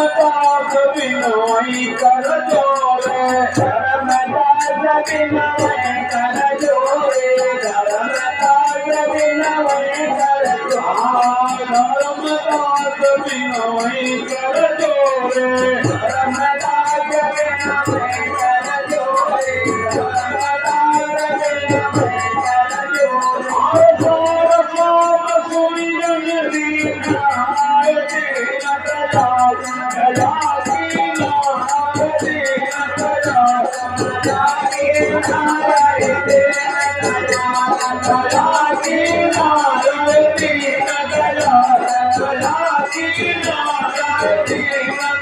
રામદાસ વિનોઈ કરજો રે રામદાસ વિનોઈ કરજો રે રામદાસ વિનોઈ કરજો રામદાસ વિનોઈ કરજો રે રાયા કી નારતી કદલા કલા કી નારતી કદલા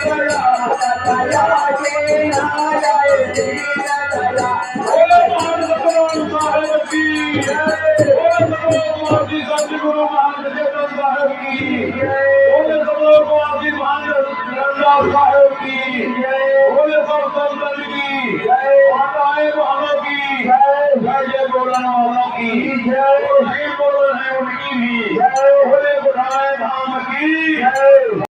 કયા જે નાયા દી કદલા ઓર માની સબરો સાહેબ કી જય ઓર સબરો માની સબજી ગુરુ મહાજેન બહાદુર કી જય ઓર સબરો ગુરુ માની બહાદુર રણદાવ સાહેબ કી જય ઓર ખરત वालों की जय बोल रहे उनकी भी जय भोले बुढ़ाए धाम की जय